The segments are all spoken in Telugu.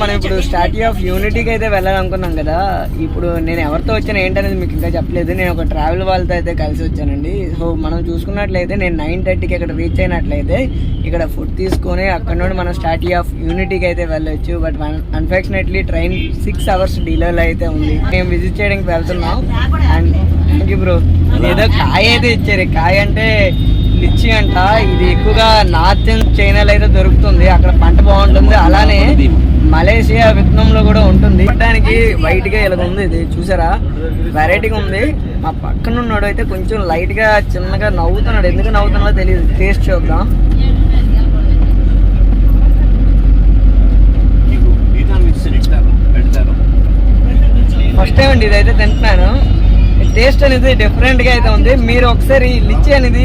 మనం ఇప్పుడు స్టాట్యూ ఆఫ్ యూనిటీకి అయితే వెళ్ళాలనుకున్నాం కదా ఇప్పుడు నేను ఎవరితో వచ్చాను ఏంటనేది మీకు ఇంకా చెప్పలేదు. నేను ఒక ట్రావెల్ వాళ్ళతో అయితే కలిసి వచ్చానండి. సో మనం చూసుకున్నట్లయితే నేను నైన్ థర్టీకి ఇక్కడ రీచ్ అయినట్లయితే ఇక్కడ ఫుడ్ తీసుకొని అక్కడ నుండి మనం స్టాట్యూ ఆఫ్ యూనిటీకి అయితే వెళ్ళొచ్చు. But unfortunately train six hours డిలేలో అయితే ఉంది. మేము విజిట్ చేయడానికి వెళ్తున్నాం. అండ్ థ్యాంక్ యూ బ్రో ఏదో కాయ అయితే ఇచ్చారు. కాయ అంటే లిచ్చి అంట. ఇది ఎక్కువగా నార్త్ చైనాలో అయితే దొరుకుతుంది. అక్కడ పంట బాగుంటుంది. అలానే మలేషియా వియత్నంలో కూడా ఉంటుంది. చూడడానికి వైట్గా ఇలా ఉంది. ఇది చూసారా? వెరైటీగా ఉంది. మా పక్కన ఉన్నాడు అయితే కొంచెం లైట్గా చిన్నగా నవ్వుతున్నాడు. ఎందుకు నవ్వుతున్నాడో తెలియదు టేస్ట్ చూద్దాం. ఫస్ట్ టైం అండి ఇదైతే తింటున్నాను. టేస్ట్ అనేది డిఫరెంట్గా అయితే ఉంది. మీరు ఒకసారి లిచ్చి అనేది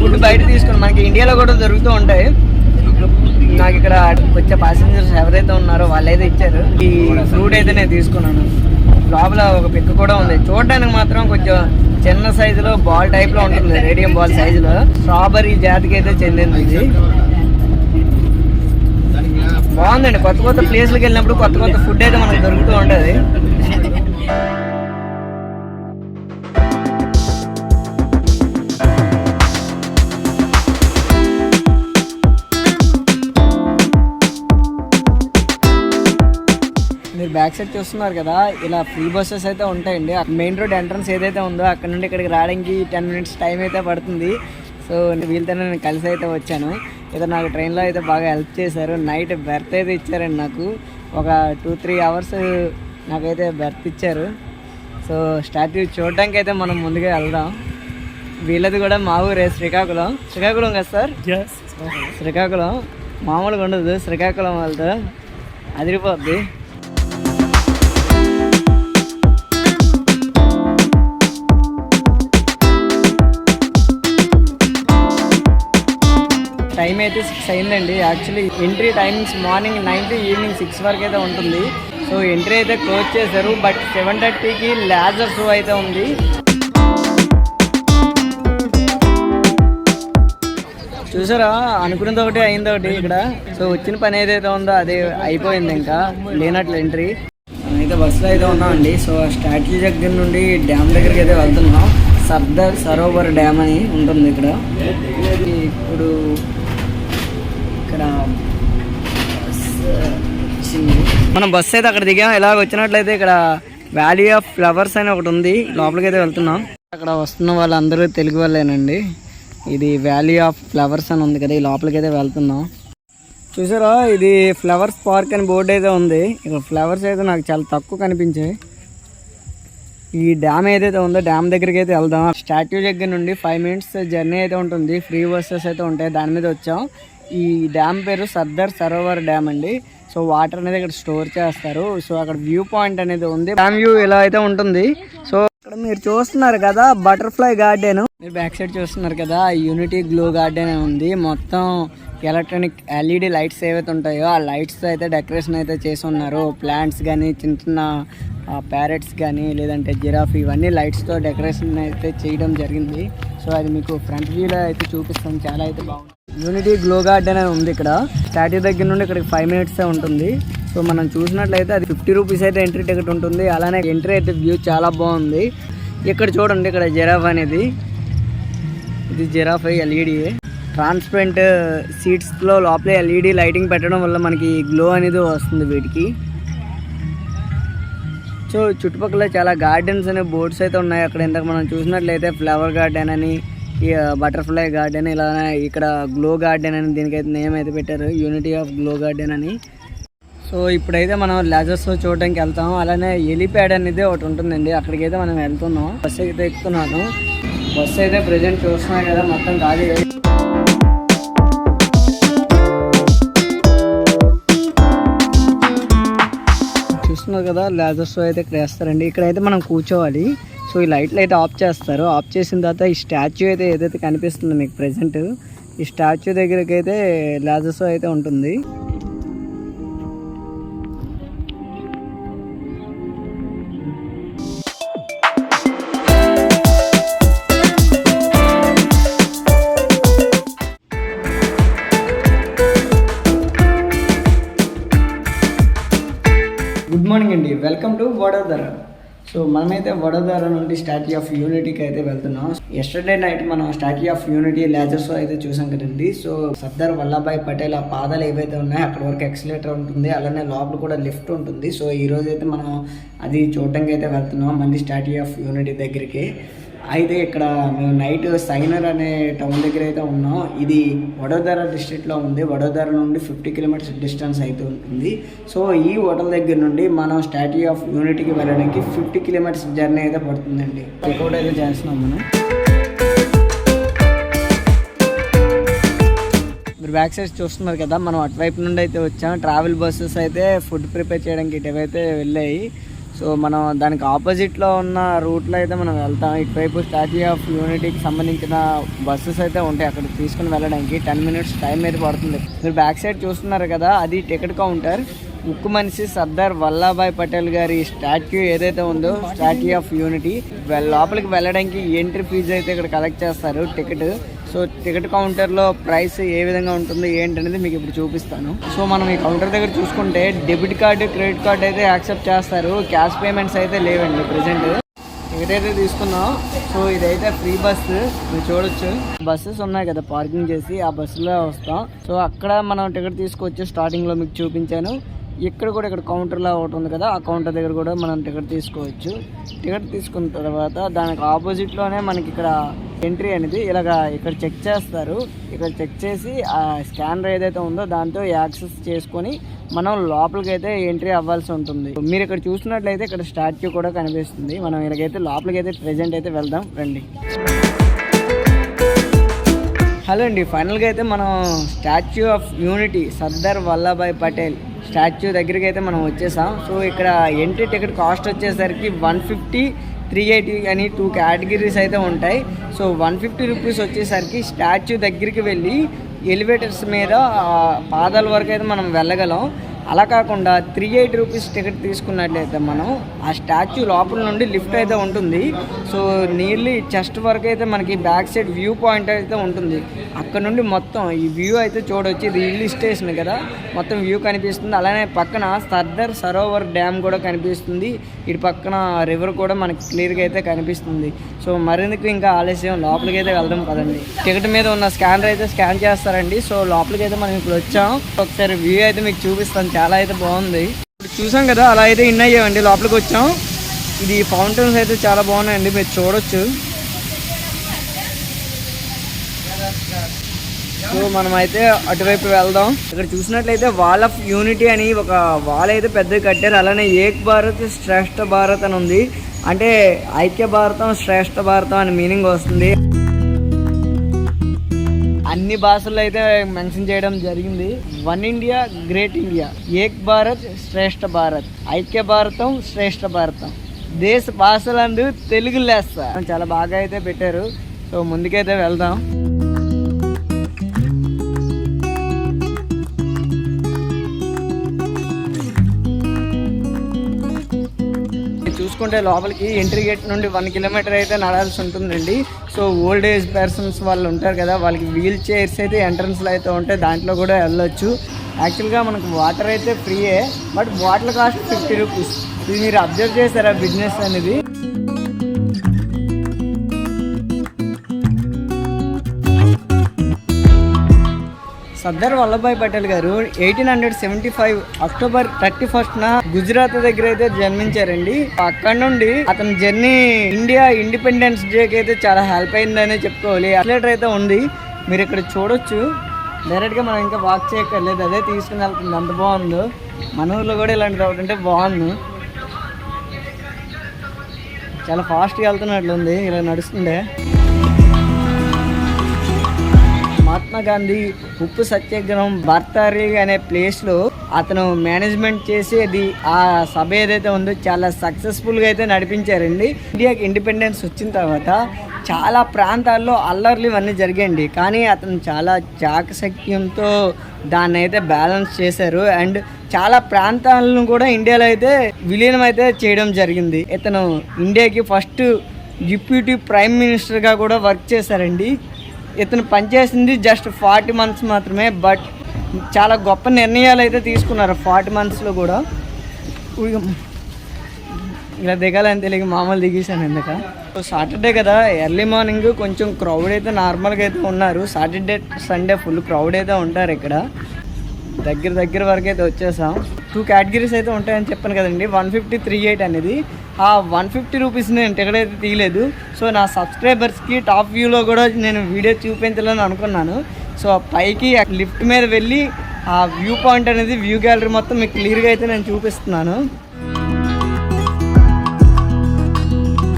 ఫుడ్ బయట తీసుకుని మనకి ఇండియాలో కూడా దొరుకుతూ ఉంటాయి. నాకు ఇక్కడ వచ్చే ప్యాసింజర్స్ ఎవరైతే ఉన్నారో వాళ్ళైతే ఇచ్చారు. ఈ ఫ్రూట్ అయితే నేను తీసుకున్నాను. లోపల ఒక పిక్ కూడా ఉంది. చూడడానికి మాత్రం కొంచెం చిన్న సైజులో బాల్ టైప్లో ఉంటుంది. రేడియం బాల్ సైజులో స్ట్రాబెర్రీ జాతికి అయితే చెందింది ఇది. బాగుందండి. కొత్త కొత్త ప్లేస్లకు వెళ్ళినప్పుడు కొత్త కొత్త ఫుడ్ అయితే మనకు దొరుకుతూ ఉంటుంది. బ్యాక్ సైడ్ చూస్తున్నారు కదా ఇలా ఫ్రీ బస్సెస్ అయితే ఉంటాయండి. మెయిన్ రోడ్ ఎంట్రన్స్ ఏదైతే ఉందో అక్కడ నుండి ఇక్కడికి రావడానికి టెన్ మినిట్స్ టైం అయితే పడుతుంది. సో వీళ్ళతో నేను కలిసి అయితే వచ్చాను. ఇదో నాకు ట్రైన్లో అయితే బాగా హెల్ప్ చేశారు. నైట్ బెర్త్ అయితే ఇచ్చారండి నాకు. ఒక టూ త్రీ అవర్స్ నాకైతే బెర్త్ ఇచ్చారు. సో స్టాట్యూ చూడడానికి అయితే మనం ముందుగా వెళ్దాం. వీళ్ళది కూడా మా ఊరే శ్రీకాకుళం. శ్రీకాకుళం కదా సార్? శ్రీకాకుళం. మామూలుగా ఉండదు. శ్రీకాకుళం వాళ్ళతో అదిరిపోద్ది. టైం అయితే సిక్స్ అయిందండి. Actually entry timings morning nine to evening six వరకు అయితే ఉంటుంది. సో ఎంట్రీ అయితే క్లోజ్ చేశారు. బట్ సెవెన్ థర్టీకి లేజర్ షో అయితే ఉంది. చూసారా? అనుకున్నది ఒకటి అయింది ఒకటి ఇక్కడ. సో వచ్చిన పని ఏదైతే ఉందో అది అయిపోయింది ఇంకా. లేనట్లు ఎంట్రీ. అయితే బస్సులో అయితే ఉన్నామండి. సో స్టాట్యూ దగ్గర నుండి డ్యామ్ దగ్గరికి అయితే వెళ్తున్నాం. సర్దార్ సరోవర్ డ్యామ్ అని ఉంటుంది ఇక్కడ. ఇప్పుడు ఇక్కడ బస్సు వచ్చింది. మనం బస్సు అయితే అక్కడ దిగాం. ఇలా వచ్చినట్లయితే ఇక్కడ వ్యాలీ ఆఫ్ ఫ్లవర్స్ అని ఒకటి ఉంది. లోపలికి అయితే వెళ్తున్నాం. అక్కడ వస్తున్న వాళ్ళందరూ తెలుగు వాళ్ళేనండి. ఇది వ్యాలీ ఆఫ్ ఫ్లవర్స్ అని ఉంది కదా ఈ లోపలికి అయితే వెళ్తున్నాం. చూసారా? ఇది ఫ్లవర్స్ పార్క్ అని బోర్డు అయితే ఉంది. ఇక్కడ ఫ్లవర్స్ అయితే నాకు చాలా తక్కువ కనిపించాయి. ఈ డ్యామ్ ఏదైతే ఉందో డ్యామ్ దగ్గరికి అయితే వెళ్దాం. స్టాట్యూ దగ్గర నుండి ఫైవ్ మినిట్స్ జర్నీ అయితే ఉంటుంది. ఫ్రీ బస్సెస్ అయితే ఉంటాయి. దాని మీద వచ్చాం. ఈ డ్యామ్ పేరు సర్దార్ సరోవర్ డ్యామ్ అండి. సో వాటర్ అనేది ఇక్కడ స్టోర్ చేస్తారు. సో అక్కడ వ్యూ పాయింట్ అనేది ఉంది. డ్యామ్ వ్యూ ఇలా అయితే ఉంటుంది. సో ఇక్కడ మీరు చూస్తున్నారు కదా బటర్ఫ్లై గార్డెన్. మీరు బ్యాక్ సైడ్ చూస్తున్నారు కదా యూనిటీ గ్లో గార్డెన్ ఉంది. మొత్తం ఎలక్ట్రానిక్ ఎల్ఈడి లైట్స్ ఏవైతే ఉంటాయో ఆ లైట్స్ అయితే డెకరేషన్ అయితే చేసి ఉన్నారు. ప్లాంట్స్ కానీ చిన్న చిన్న ప్యారెట్స్ కానీ లేదంటే జిరాఫ్ ఇవన్నీ లైట్స్తో డెకరేషన్ అయితే చేయడం జరిగింది. సో అది మీకు ఫ్రంట్ వ్యూలో అయితే చూపిస్తాం. చాలా అయితే బాగుంది. యూనిటీ గ్లో గార్డెన్ అని ఉంది ఇక్కడ. స్టాట్యూ దగ్గర నుండి ఇక్కడికి ఫైవ్ మినిట్స్ ఉంటుంది. సో మనం చూసినట్లయితే అది ఫిఫ్టీ రూపీస్ అయితే ఎంట్రీ టికెట్ ఉంటుంది. అలానే ఎంట్రీ అయితే వ్యూ చాలా బాగుంది. ఇక్కడ చూడండి ఇక్కడ జిరాఫ్ అనేది. ఇది జిరాఫ్ ఎల్ఈడి ట్రాన్స్పరెంట్ సీట్స్లో లోపల ఎల్ఈడి లైటింగ్ పెట్టడం వల్ల మనకి గ్లో అనేది వస్తుంది వీటికి. సో చుట్టుపక్కల చాలా గార్డెన్స్ అనే బోర్డ్స్ అయితే ఉన్నాయి. అక్కడ ఇంతకు మనం చూసినట్లయితే ఫ్లవర్ గార్డెన్ అని బటర్ఫ్లై గార్డెన్ ఇలా ఇక్కడ గ్లో గార్డెన్ అని దీనికైతే నేమ్ అయితే పెట్టారు. యూనిటీ ఆఫ్ గ్లో గార్డెన్ అని. సో ఇప్పుడైతే మనం లేజర్స్ చూడడానికి వెళ్తాం అలానే ఎలిప్యాడ్ అనేది ఒకటి ఉంటుందండి. అక్కడికి అయితే మనం వెళ్తున్నాం. బస్సు అయితే ఎక్కుతున్నాను. బస్సు అయితే ప్రజెంట్ చూస్తున్నాం కదా మొత్తం ఖాళీ చూస్తున్నారు కదా లెజర్స్ అయితే ఇక్కడ వేస్తారండి. ఇక్కడైతే మనం కూర్చోవాలి. సో ఈ లైట్లు అయితే ఆఫ్ చేస్తారు. ఆఫ్ చేసిన తర్వాత ఈ స్టాచ్యూ అయితే ఏదైతే కనిపిస్తుందో మీకు ప్రజెంట్ ఈ స్టాచ్యూ దగ్గరికి అయితే లాజస్ అయితే ఉంటుంది. గుడ్ మార్నింగ్ అండి. వెల్కమ్ టు వడోదర సో మనమైతే వడోదర నుండి స్టాచ్యూ ఆఫ్ యూనిటీకి అయితే వెళ్తున్నాం. ఎస్టర్డే నైట్ మనం స్టాచ్యూ ఆఫ్ యూనిటీ లేజర్స్ అయితే చూసాం కదండి. సో సర్దార్ వల్లభాయ్ పటేల్ ఆ పాదాలు ఏవైతే ఉన్నాయో అక్కడ వరకు ఎక్సలేటర్ ఉంటుంది. అలానే లోపల కూడా లిఫ్ట్ ఉంటుంది. సో ఈ రోజు అయితే మనం అది చూడడానికి అయితే వెళ్తున్నాం. మళ్ళీ స్టాచ్యూ ఆఫ్ యూనిటీ దగ్గరికి. అయితే ఇక్కడ మేము నైట్ సైనర్ అనే టౌన్ దగ్గర అయితే ఉన్నాం. ఇది వడోదర డిస్ట్రిక్ట్లో ఉంది. వడోదర నుండి ఫిఫ్టీ కిలోమీటర్స్ డిస్టెన్స్ అయితే ఉంటుంది సో ఈ హోటల్ దగ్గర నుండి మనం స్టాట్యూ ఆఫ్ యూనిటీకి వెళ్ళడానికి ఫిఫ్టీ కిలోమీటర్స్ జర్నీ అయితే పడుతుందండి. చెక్అవుట్ అయితే చేస్తున్నాం మనం. మీరు బ్యాక్ సైడ్ చూస్తున్నారు కదా మనం అటువైపు నుండి అయితే వచ్చాం. ట్రావెల్ బస్సెస్ అయితే ఫుడ్ ప్రిపేర్ చేయడానికి ఇటువైతే వెళ్ళాయి. సో మనం దానికి ఆపోజిట్లో ఉన్న రూట్లో అయితే మనం వెళ్తాం. ఇటువైపు స్టాచ్యూ ఆఫ్ యూనిటీకి సంబంధించిన బస్సెస్ అయితే ఉంటాయి. అక్కడ తీసుకుని వెళ్ళడానికి టెన్ మినిట్స్ టైం అయితే పడుతుంది. మీరు బ్యాక్ సైడ్ చూస్తున్నారు కదా అది టికెట్ కౌంటర్. ఉక్కు మనిషి సర్దార్ వల్లభాయ్ పటేల్ గారి స్టాచ్యూ ఏదైతే ఉందో స్టాచ్యూ ఆఫ్ యూనిటీ లోపలికి వెళ్ళడానికి ఎంట్రీ ఫీజు అయితే ఇక్కడ కలెక్ట్ చేస్తారు టికెట్. సో టికెట్ కౌంటర్లో ప్రైస్ ఏ విధంగా ఉంటుంది ఏంటనేది మీకు ఇప్పుడు చూపిస్తాను. సో మనం ఈ కౌంటర్ దగ్గర చూసుకుంటే డెబిట్ కార్డు క్రెడిట్ కార్డు అయితే యాక్సెప్ట్ చేస్తారు క్యాష్ పేమెంట్స్ అయితే లేవండి ప్రజెంట్. ఏదైతే అయితే తీసుకున్నాం. సో ఇదైతే ఫ్రీ బస్సు మీరు చూడొచ్చు. బస్సెస్ ఉన్నాయి కదా పార్కింగ్ చేసి ఆ బస్సులో వస్తాం. సో అక్కడ మనం టికెట్ తీసుకొచ్చి స్టార్టింగ్లో మీకు చూపించాను. ఇక్కడ కూడా ఇక్కడ కౌంటర్లా ఒకటి ఉంది కదా ఆ కౌంటర్ దగ్గర కూడా మనం టికెట్ తీసుకోవచ్చు. టికెట్ తీసుకున్న తర్వాత దానికి ఆపోజిట్లోనే మనకి ఇక్కడ ఎంట్రీ అనేది ఇలాగ ఇక్కడ చెక్ చేస్తారు. ఇక్కడ చెక్ చేసి ఆ స్కానర్ ఏదైతే ఉందో దాంతో యాక్సెస్ చేసుకొని మనం లోపలికి అయితే ఎంట్రీ అవ్వాల్సి ఉంటుంది. మీరు ఇక్కడ చూసినట్లయితే ఇక్కడ స్టాచ్యూ కూడా కనిపిస్తుంది. మనం ఇలాగైతే లోపలికి అయితే ప్రెజెంట్ అయితే వెళ్దాం రండి. హలో అండి ఫైనల్గా అయితే మనం statue of unity Sardar Vallabhbhai Patel statue దగ్గరికి అయితే మనం వచ్చేసాం. సో ఇక్కడ ఎంట్రీ టికెట్ కాస్ట్ వచ్చేసరికి వన్ ఫిఫ్టీ త్రీ ఎయిటీ అని టూ కేటగిరీస్ అయితే ఉంటాయి. సో వన్ ఫిఫ్టీ రూపీస్ వచ్చేసరికి స్టాచ్యూ దగ్గరికి వెళ్ళి ఎలివేటర్స్ మీద పాదాల వరకు అయితే మనం వెళ్ళగలం. అలా కాకుండా త్రీ ఎయిట్ రూపీస్ టికెట్ తీసుకున్నట్లయితే మనం ఆ స్టాచ్యూ లోపల నుండి లిఫ్ట్ అయితే ఉంటుంది. సో నియర్లీ చెస్ట్ వరకు అయితే మనకి బ్యాక్ సైడ్ వ్యూ పాయింట్ అయితే ఉంటుంది. అక్కడ నుండి మొత్తం ఈ వ్యూ అయితే చూడొచ్చు. ఇది హిల్ స్టేషన్ కదా. మొత్తం వ్యూ కనిపిస్తుంది. అలానే పక్కన సర్దార్ సరోవర్ డ్యామ్ కూడా కనిపిస్తుంది. ఇటు పక్కన రివర్ కూడా మనకి క్లియర్గా అయితే కనిపిస్తుంది. సో మరిందుకు ఇంకా ఆలస్యం? లోపలికి అయితే వెళ్దాం కదండి. టికెట్ మీద ఉన్న స్కానర్ అయితే స్కాన్ చేస్తారండి. సో లోపలికి అయితే మనం ఇప్పుడు వచ్చాం. ఒకసారి వ్యూ అయితే మీకు చూపిస్తాను చాలా అయితే బాగుంది. ఇప్పుడు చూసాం కదా అలా అయితే ఇన్ అయ్యామండి. లోపలికి వచ్చాం. ఇది ఫౌంటైన్స్ అయితే చాలా బాగున్నాయండి. మీరు చూడొచ్చు. సో మనం అయితే అటువైపు వెళ్దాం. ఇక్కడ చూసినట్లయితే వాల్ ఆఫ్ యూనిటీ అని ఒక వాల్ అయితే పెద్దగా కట్టారు. అలానే ఏక్ భారత్ శ్రేష్ఠ భారత్ అని ఉంది. అంటే ఐక్య భారతం శ్రేష్ఠ భారతం అని మీనింగ్ వస్తుంది. అన్ని భాషల్లో అయితే మెన్షన్ చేయడం జరిగింది. One India great India. ఏక్ భారత్ శ్రేష్ఠ భారత్. ఐక్య భారతం శ్రేష్ఠ భారతం. దేశ భాషలందు తెలుగు లేస్తా. చాలా బాగా అయితే పెట్టారు. సో ముందుకైతే వెళ్దాం. చూసుకుంటే లోపలికి ఎంట్రీ గేట్ నుండి వన్ కిలోమీటర్ అయితే నడాల్సి ఉంటుందండి. సో ఓల్డ్ ఏజ్ పర్సన్స్ వాళ్ళు ఉంటారు కదా వాళ్ళకి వీల్ చైర్స్ అయితే ఎంట్రన్స్లో అయితే ఉంటాయి దాంట్లో కూడా వెళ్ళొచ్చు. యాక్చువల్గా మనకు వాటర్ అయితే ఫ్రీయే but water cost fifty rupees ఇది మీరు అబ్జర్వ్ చేశారా బిజినెస్ అనేది? సర్దార్ వల్లభాయ్ పటేల్ గారు eighteen hundred seventy five October thirty first న గుజరాత్ దగ్గర అయితే జన్మించారండి. అక్కడ నుండి అతని జర్నీ ఇండియా ఇండిపెండెన్స్ డేకి అయితే చాలా హెల్ప్ అయిందనే చెప్పుకోవాలి. అథ్లెటర్ అయితే ఉంది. మీరు ఇక్కడ చూడొచ్చు. డైరెక్ట్గా మనం ఇంకా వాక్ చేయక్కర్లేదు. అదే తీసుకుని వెళ్తుంది. అంత బాగుందో. మన ఊర్లో కూడా ఇలాంటి ఒకటి ఉంటే బాగుంది. చాలా ఫాస్ట్గా వెళ్తున్నట్లుంది. ఇలా నడుస్తుండే మహాత్మా గాంధీ ఉప్పు సత్యాగ్రహం బర్తారి అనే ప్లేస్లో అతను మేనేజ్మెంట్ చేసి అది ఆ సభ ఏదైతే ఉందో చాలా సక్సెస్ఫుల్గా అయితే నడిపించారండి. ఇండియాకి ఇండిపెండెన్స్ వచ్చిన తర్వాత చాలా ప్రాంతాల్లో అల్లర్లు ఇవన్నీ జరిగాయండి. కానీ అతను చాలా చాకశక్యంతో దాన్ని అయితే బ్యాలెన్స్ చేశారు. అండ్ చాలా ప్రాంతాలను కూడా ఇండియాలో అయితే విలీనం అయితే చేయడం జరిగింది. ఇతను ఇండియాకి ఫస్ట్ డిప్యూటీ ప్రైమ్ మినిస్టర్గా కూడా వర్క్ చేశారండి. ఇతను పనిచేసింది జస్ట్ ఫార్టీ మంత్స్ మాత్రమే బట్ చాలా గొప్ప నిర్ణయాలు అయితే తీసుకున్నారు ఫార్టీ మంత్స్లో కూడా. ఇలా దిగాలని తెలియక మామూలు దిగేశాను ఎందుక? సాటర్డే కదా ఎర్లీ మార్నింగ్ కొంచెం క్రౌడ్ అయితే నార్మల్గా అయితే ఉన్నారు. సాటర్డే సండే ఫుల్ క్రౌడ్ అయితే ఉంటారు ఇక్కడ. దగ్గర దగ్గర వరకు అయితే వచ్చేసాం. టూ కేటగిరీస్ అయితే ఉంటాయని చెప్పాను కదండి. వన్ ఫిఫ్టీ త్రీ ఎయిట్ అనేది ఆ వన్ ఫిఫ్టీ రూపీస్ నేను ఎక్కడైతే తీయలేదు. సో నా సబ్స్క్రైబర్స్కి టాప్ వ్యూలో కూడా నేను వీడియో చూపించాలని అనుకున్నాను. సో ఆ పైకి లిఫ్ట్ మీద వెళ్ళి ఆ వ్యూ పాయింట్ అనేది వ్యూ గ్యాలరీ మొత్తం మీకు క్లియర్గా అయితే నేను చూపిస్తున్నాను.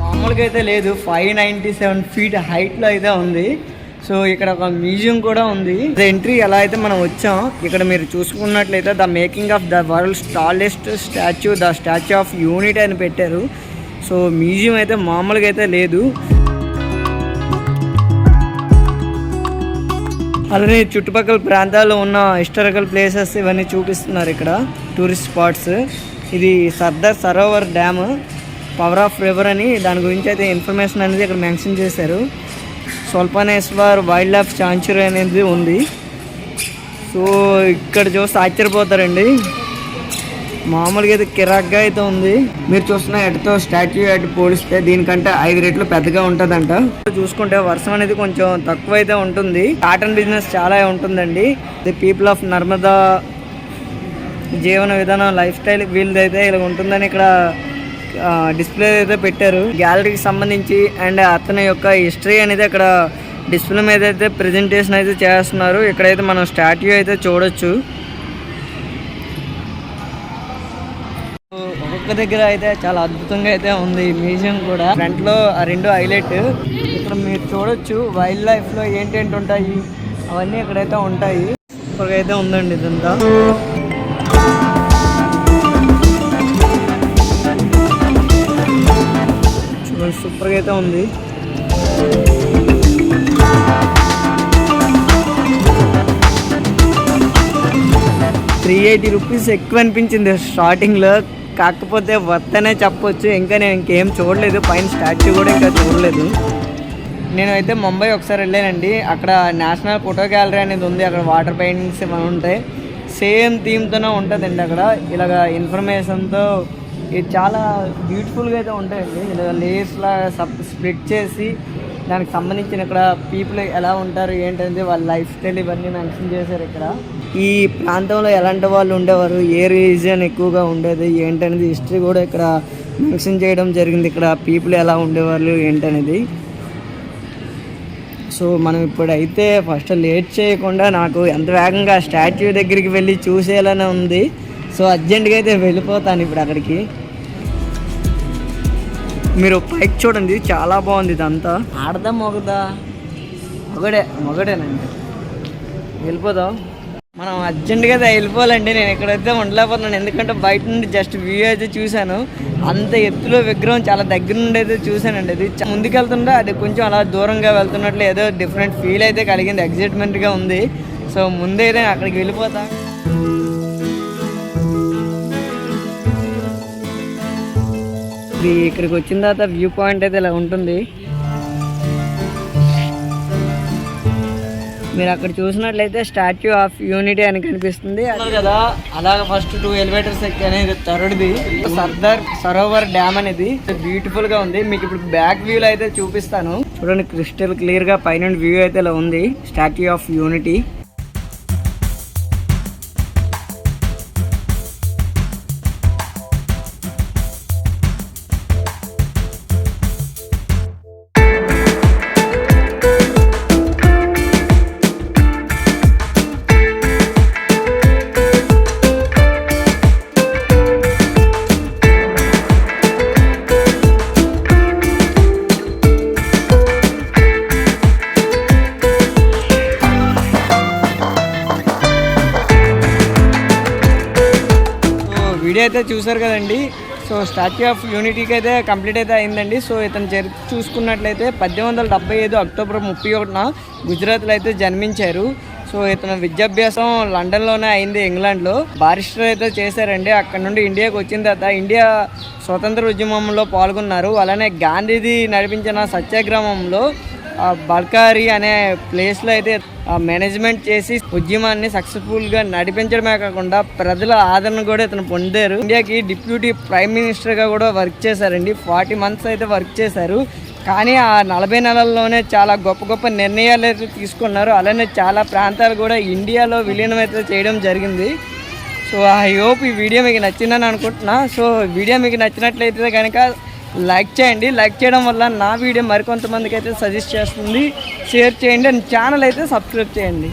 మామూలుగా అయితే లేదు. ఫైవ్ నైంటీ సెవెన్ ఫీట్ హైట్లో అయితే ఉంది. సో ఇక్కడ ఒక మ్యూజియం కూడా ఉంది. ఎంట్రీ ఎలా అయితే మనం వచ్చాం ఇక్కడ మీరు చూసుకున్నట్లయితే the making of the world tallest statue the statue of unit అని పెట్టారు. సో మ్యూజియం అయితే మామూలుగా అయితే లేదు. అలానే చుట్టుపక్కల ప్రాంతాల్లో ఉన్న హిస్టారికల్ ప్లేసెస్ ఇవన్నీ చూపిస్తున్నారు ఇక్కడ టూరిస్ట్ స్పాట్స్ ఇది Sardar Sarovar dam power of river అని దాని గురించి అయితే ఇన్ఫర్మేషన్ అనేది ఇక్కడ మెన్షన్ చేశారు. స్వల్పనేశ్వర్ వైల్డ్ లైఫ్ సాంచురీ అనేది ఉంది. సో ఇక్కడ చూస్తే ఆశ్చర్యపోతారండి. మామూలుగా అయితే కిరాక్గా అయితే ఉంది. మీరు చూస్తున్న ఎటుతో స్టాచ్యూ ఎటు పోలిస్తే దీనికంటే ఐదు రెట్లు పెద్దగా ఉంటుందంట. చూసుకుంటే వర్షం అనేది కొంచెం తక్కువ అయితే ఉంటుంది. కాటన్ బిజినెస్ చాలా ఉంటుందండి. ది పీపుల్ ఆఫ్ నర్మదా జీవన విధానం లైఫ్ స్టైల్ వీళ్ళది అయితే ఇలా ఉంటుందని ఇక్కడ డిస్ప్లే అయితే పెట్టారు. గ్యాలరీకి సంబంధించి అండ్ అతని యొక్క హిస్టరీ అనేది అక్కడ డిస్ప్లే మీద అయితే ప్రెజెంటేషన్ అయితే చేస్తున్నారు. ఇక్కడైతే మనం స్టాట్యూ అయితే చూడొచ్చు. ఒక్కొక్క దగ్గర అయితే చాలా అద్భుతంగా అయితే ఉంది మ్యూజియం కూడా. ఫ్రంట్లో ఆ రెండు హైలైట్ ఇక్కడ మీరు చూడొచ్చు వైల్డ్ లైఫ్లో ఏంటేంటి ఉంటాయి? అవన్నీ ఇక్కడైతే ఉంటాయి. ఇప్పటికైతే ఉందండి ఇదంతా. సూపర్గా అయితే ఉంది. త్రీ ఎయిటీ రూపీస్ ఎక్కువ అనిపించింది స్టార్టింగ్లో. కాకపోతే వర్తనే చెప్పొచ్చు. ఇంకా నేను ఇంకేం చూడలేదు. పైన స్టాచ్యూ కూడా ఇంకా చూడలేదు. నేనైతే ముంబై ఒకసారి వెళ్ళానండి. అక్కడ నేషనల్ ఫోటో గ్యాలరీ అనేది ఉంది. అక్కడ వాటర్ పెయింటింగ్స్ ఏమైనా ఉంటాయి సేమ్ థీమ్తోనే ఉంటుందండి అక్కడ. ఇలాగ ఇన్ఫర్మేషన్తో ఇది చాలా బ్యూటిఫుల్గా అయితే ఉంటాయండి. లేయర్స్లా సబ్ స్ప్లిట్ చేసి దానికి సంబంధించిన ఇక్కడ పీపుల్ ఎలా ఉంటారు ఏంటంటే వాళ్ళ లైఫ్ స్టైల్ ఇవన్నీ మెన్షన్ చేశారు ఇక్కడ. ఈ ప్రాంతంలో ఎలాంటి వాళ్ళు ఉండేవారు ఏ రిలీజియన్ ఎక్కువగా ఉండేది ఏంటనేది హిస్టరీ కూడా ఇక్కడ మెన్షన్ చేయడం జరిగింది. ఇక్కడ పీపుల్ ఎలా ఉండేవాళ్ళు ఏంటనేది. సో మనం ఇప్పుడైతే ఫస్ట్ లేట్ చేయకుండా నాకు ఎంత వేగంగా స్టాచ్యూ దగ్గరికి వెళ్ళి చూసేలానే ఉంది. సో అర్జెంటుగా అయితే వెళ్ళిపోతాను ఇప్పుడు అక్కడికి. మీరు పైకి చూడండి చాలా బాగుంది ఇదంతా. ఆడదా మొగదా మొగడే మొగడేనండి. వెళ్ళిపోదాం. మనం అర్జెంటుగా అయితే వెళ్ళిపోవాలండి. నేను ఇక్కడైతే ఉండలేకపోతున్నాను ఎందుకంటే బయట నుండి జస్ట్ వ్యూ అయితే చూశాను. అంత ఎత్తులో విగ్రహం చాలా దగ్గర నుండి అయితే చూశానండి. అది ముందుకెళ్తుంటే అది కొంచెం అలా దూరంగా వెళ్తున్నట్లు ఏదో డిఫరెంట్ ఫీల్ అయితే కలిగింది ఎగ్జైట్మెంట్గా ఉంది. సో ముందైతే అక్కడికి వెళ్ళిపోతాను. ఇది ఇక్కడికి వచ్చిన తర్వాత వ్యూ పాయింట్ అయితే ఇలా ఉంటుంది. మీరు అక్కడ చూసినట్లయితే స్టాచ్యూ ఆఫ్ యూనిటీ అని కనిపిస్తుంది. కదా అలాగ ఫస్ట్ టూ ఎలివేటర్స్ అనేది ఇది థర్డ్ది సర్దార్ సరోవర్ డ్యామ్ అనేది బ్యూటిఫుల్గా ఉంది. మీకు ఇప్పుడు బ్యాక్ వ్యూలో అయితే చూపిస్తాను. చూడండి క్రిస్టల్ క్లియర్గా పైన వ్యూ అయితే ఇలా ఉంది. స్టాచ్యూ ఆఫ్ యూనిటీ అయితే చూసారు కదండి. సో స్టాచ్యూ ఆఫ్ యూనిటీకి అయితే కంప్లీట్ అయితే అయిందండి. సో ఇతను చరిత్ర చూసుకున్నట్లయితే పద్దెనిమిది వందల డెబ్బై ఐదు అక్టోబర్ ముప్పై ఒకటిన గుజరాత్లో అయితే జన్మించారు. సో ఇతను విద్యాభ్యాసం లండన్లోనే అయింది ఇంగ్లాండ్లో. బారిస్టర్ అయితే చేశారండి. అక్కడ నుండి ఇండియాకి వచ్చిన తర్వాత ఇండియా స్వతంత్ర ఉద్యమంలో పాల్గొన్నారు. అలానే గాంధీది నడిపించిన సత్యాగ్రహంలో బల్కారి అనే ప్లేస్లో అయితే మేనేజ్మెంట్ చేసి ఉద్యమాన్ని సక్సెస్ఫుల్గా నడిపించడమే కాకుండా ప్రజల ఆదరణ కూడా ఇతను పొందారు. ఇండియాకి డిప్యూటీ ప్రైమ్ మినిస్టర్గా కూడా వర్క్ చేశారండి. ఫార్టీ మంత్స్ అయితే వర్క్ చేశారు. కానీ ఆ నలభై నెలల్లోనే చాలా గొప్ప గొప్ప నిర్ణయాలు అయితే తీసుకున్నారు. అలానే చాలా ప్రాంతాలు కూడా ఇండియాలో విలీనం అయితే చేయడం జరిగింది. సో ఐ హోప్ ఈ వీడియో మీకు నచ్చిందని అనుకుంటున్నా. సో వీడియో మీకు నచ్చినట్లయితే కనుక లైక్ చేయండి. లైక్ చేయడం వల్ల నా వీడియో మరికొంతమందికి అయితే సజెస్ట్ చేస్తుంది. షేర్ చేయండి. అండ్ ఛానల్ అయితే సబ్స్క్రైబ్ చేయండి.